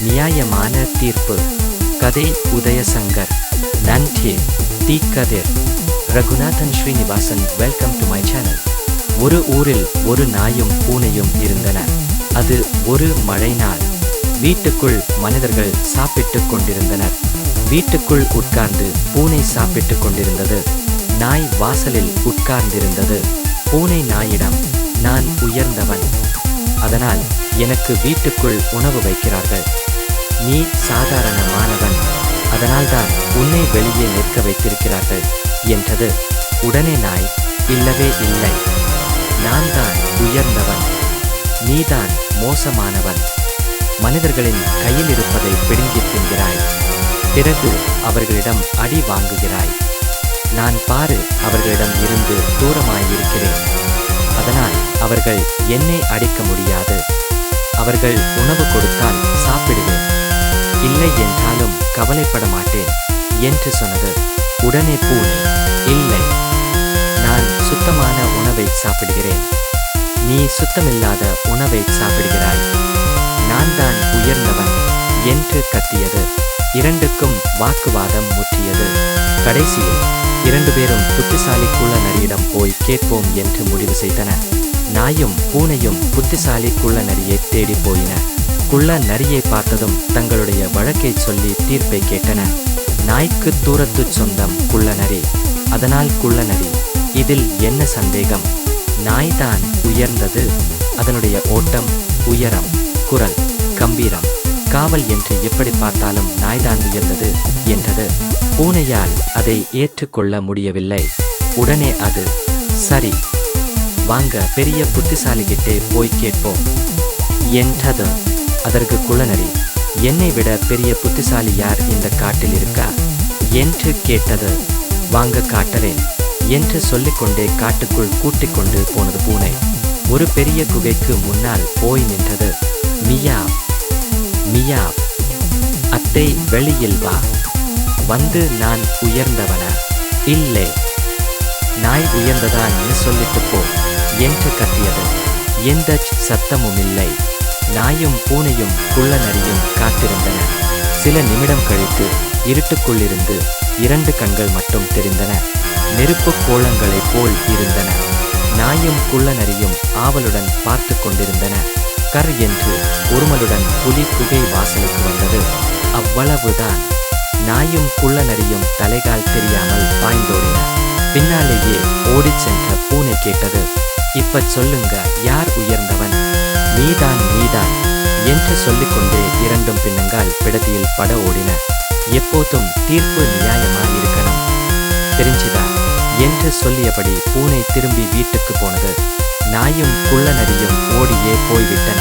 நியாயமான தீர்ப்பு. கதை உதயசங்கர். நன்றி. Theekkathir Raghunathan Srinivasan welcome to my channel. ஒரு ஊரில் ஒரு நாயும் பூனையும் இருந்தன. அது ஒரு மழை நாள் வீட்டுக்குள் மனிதர்கள் சாப்பிட்டுக் கொண்டிருந்தனர். வீட்டுக்குள் உட்கார்ந்து பூனை சாப்பிட்டுக் கொண்டிருந்தது. நாய் வாசலில் உட்கார்ந்திருந்தது. பூனை நாயிடம் நான் உயர்ந்தவன். அதனால் எனக்கு வீட்டுக்குள் உணவு வைக்கிறார்கள். நீ சாதாரணமானவன் அதனால்தான் உன்னை வெளியே நிற்க வைத்திருக்கிறார்கள் என்றது உடனே நாய் இல்லவே இல்லை. நான் தான் உயர்ந்தவன். நீதான் மோசமானவன். மனிதர்களின் கையில் இருப்பதை பிடுங்கி தின்கிறாய். பிறகு அவர்களிடம் அடி வாங்குகிறாய். நான் பாரு அவர்களிடம் இருந்து தூரமாயிருக்கிறேன். அதனால் அவர்கள் என்னை அடிக்க முடியாது. அவர்கள் உணவு கொடுத்தால் சாப்பிடுவேன். இல்லை என்றாலும் கவலைப்பட மாட்டேன் என்று சொன்னது. உடனே பூனை இல்லை நான் சுத்தமான உணவை சாப்பிடுகிறேன். நீ சுத்தமில்லாத உணவை சாப்பிடுகிறாய். நான் தான் உயர்ந்தவன் என்று கத்தியது. இரண்டுக்கும் வாக்குவாதம் முற்றியது. கடைசியில் இரண்டு பேரும் புத்திசாலிக்குள்ள நரியிடம் போய் கேட்போம் என்று முடிவு செய்தன. நாயும் பூனையும் புத்திசாலி குள்ள நரியை தேடி போயின. குள்ள நரியை பார்த்ததும் தங்களுடைய வழக்கை சொல்லி தீர்ப்பை கேட்டன. நாய்க்கு தூரத்து சொந்தம் குள்ள நரி. அதனால் குள்ள நரி. இதில் என்ன சந்தேகம்? நாய்தான் உயர்ந்தது. அதனுடைய ஓட்டம் உயரம் குரல் கம்பீரம். காவல் என்று எப்படி பார்த்தாலும் நாய்தான் உயர்ந்தது என்றது. பூனையால் அதை ஏற்றுக்கொள்ள முடியவில்லை. உடனே அது சரி வாங்க பெரிய புத்திசாலிகிட்டே போய் கேட்போம். என்றது அதற்கு குளநரி என்னை விட பெரிய புத்திசாலி யார் இந்த காட்டில் இருக்கா? என்று கேட்டது வாங்க காட்டுறேன் என்று சொல்லிக்கொண்டே காட்டுக்குள் கூட்டிக் கொண்டு போனது பூனை. ஒரு பெரிய குகைக்கு முன்னால் போய் நின்றது. மியா அத்தை வெளியில் வா. வந்து நான் உயர்ந்தவனா. இல்லை நாய் உயர்ந்ததான்னு சொல்லிட்டு போ. என்று கத்தியது. எந்த சத்தமும் இல்லை. நாயும் பூனையும் குள்ள நரியும் காத்திருந்தன. சில நிமிடம் கழித்து இருட்டுக்குள்ளிருந்து இரண்டு கண்கள் மட்டும் தெரிந்தன. நெருப்பு கோலங்களைப் போல் இருந்தன. நாயும் குள்ளநரியும் ஆவலுடன் பார்த்து கொண்டிருந்தன. கர் என்று உருமலுடன் புலி குகை வாசலுக்கு வந்தது. அவ்வளவுதான். நாயும் குள்ள நரியும் தலைகால் தெரியாமல் பாய்ந்தோடின. பின்னாலேயே ஓடிச் சென்ற பூனை கேட்டது இப்ப சொல்லுங்க யார் உயர்ந்தவன்? நீதான் நீதான் என்று சொல்லிக்கொண்டே இரண்டும் பின்னங்கால் பிடதியில் பட ஓடின. எப்போதும் தீர்ப்பு நியாயம் என்று சொல்லியபடி பூனை திரும்பி வீட்டுக்கு போனது. நாயும் குள்ள நரியும் ஓடியே போய்விட்டன.